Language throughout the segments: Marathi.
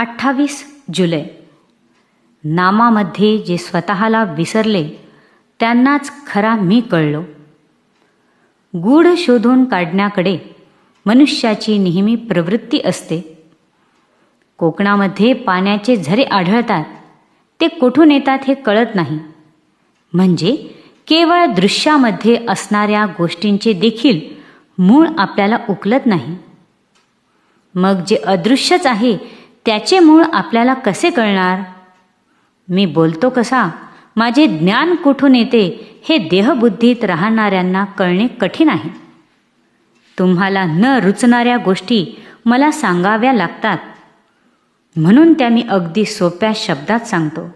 अठ्ठावीस जुलै. नामामध्ये जे स्वतःला विसरले त्यांनाच खरा मी कळलो. गूढ शोधून काढण्याकडे मनुष्याची नेहमी प्रवृत्ती असते. कोकणामध्ये पाण्याचे झरे आढळतात ते कुठून येतात हे कळत नाही. म्हणजे केवळ दृश्यामध्ये असणाऱ्या गोष्टींचे देखील मूळ आपल्याला उकलत नाही. मग जे अदृश्यच आहे त्याचे मूळ आपल्याला कसे कळणार? मी बोलतो कसा? माझे ज्ञान कुठून येते हे देहबुद्धीत राहणाऱ्यांना कळणे कठीण आहे. तुम्हाला न रुचणाऱ्या गोष्टी मला सांगाव्या लागतात. म्हणून त्या मी अगदी सोप्या शब्दात सांगतो.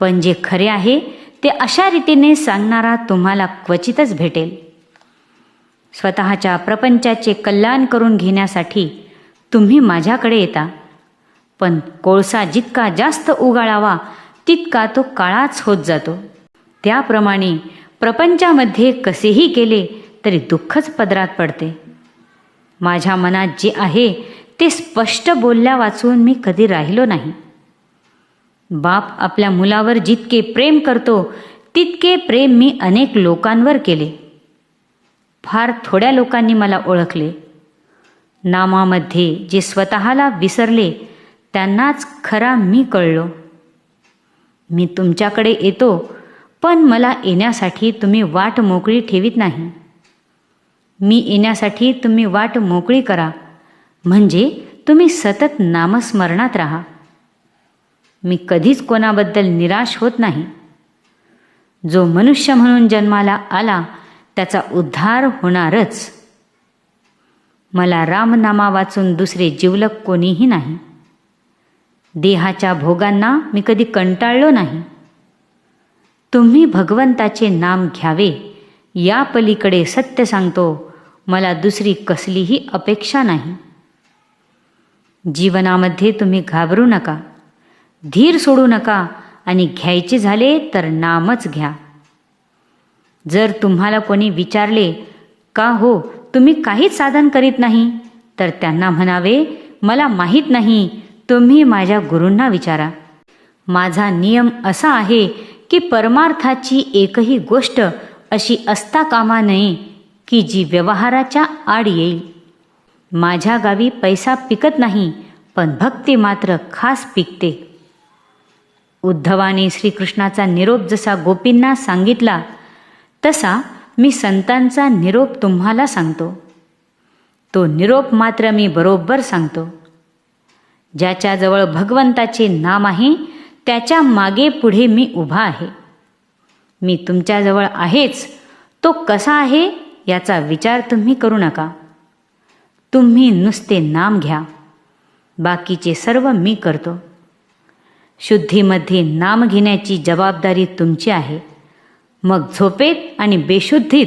पण जे खरे आहे ते अशा रीतीने सांगणारा तुम्हाला क्वचितच भेटेल. स्वतःच्या प्रपंचाचे कल्याण करून घेण्यासाठी तुम्ही माझ्याकडे येता. पण कोळसा जितका जास्त उगाळावा तितका तो काळाच होत जातो. त्याप्रमाणे प्रपंचामध्ये कसेही केले तरी दुःखच पदरात पडते. माझ्या मनात जे आहे ते स्पष्ट बोलल्या वाचून मी कधी राहिलो नाही. बाप आपल्या मुलावर जितके प्रेम करतो तितके प्रेम मी अनेक लोकांवर केले. फार थोड्या लोकांनी मला ओळखले. नामामध्ये जे स्वतःला विसरले त्यांनाच खरा मी कळलो. मी तुमच्याकडे येतो पण मला येण्यासाठी तुम्ही वाट मोकळी ठेवीत नाही. मी येण्यासाठी तुम्ही वाट मोकळी करा म्हणजे तुम्ही सतत नामस्मरणात राहा. मी कधीच कोणाबद्दल निराश होत नाही. जो मनुष्य म्हणून जन्माला आला त्याचा उद्धार होणारच. मला रामनामा वाचून दुसरे जिवलक कोणीही नाही. देहाच्या भोगांना मी कधी कंटाळलो नाही. तुम्ही भगवंताचे नाम घ्यावे या पलीकडे सत्य सांगतो मला दुसरी कसलीही अपेक्षा नाही. जीवनामध्ये तुम्ही घाबरू नका धीर सोडू नका आणि घ्यायचे झाले तर नामच घ्या. जर तुम्हाला कोणी विचारले का हो तुम्ही काहीच साधन करीत नाही? तर त्यांना म्हणावे मला माहीत नाही तुम्ही माझ्या गुरूंना विचारा. माझा नियम असा आहे की परमार्थाची एकही गोष्ट अशी असता कामा नये की जी व्यवहाराच्या आड येईल. माझ्या गावी पैसा पिकत नाही पण भक्ती मात्र खास पिकते. उद्धवाने श्रीकृष्णाचा निरोप जसा गोपींना सांगितला तसा मी संतांचा निरोप तुम्हाला सांगतो. तो निरोप मात्र मी बरोबर सांगतो. ज्याच्याजवळ भगवंताचे नाम आहे त्याच्यामागे पुढे मी उभा आहे. मी तुमच्याजवळ आहेच. तो कसा आहे याचा विचार तुम्ही करू नका. तुम्ही नुसते नाम घ्या. बाकीचे सर्व मी करतो. शुद्धीमध्ये नाम घेण्याची जबाबदारी तुमची आहे. मग झोपेत आणि बेशुद्धीत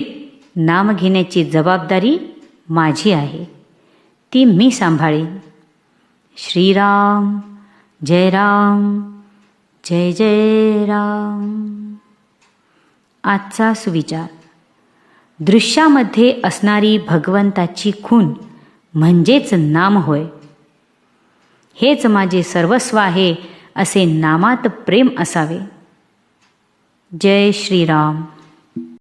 नाम घेण्याची जबाबदारी माझी आहे. ती मी सांभाळीन. श्रीराम जय राम जय जय राम. आजचा सुविचार. दृश्यामध्ये असणारी भगवंताची खून म्हणजेच नाम होय. हेच माझे सर्वस्व आहे असे नामात प्रेम असावे. जय श्रीराम.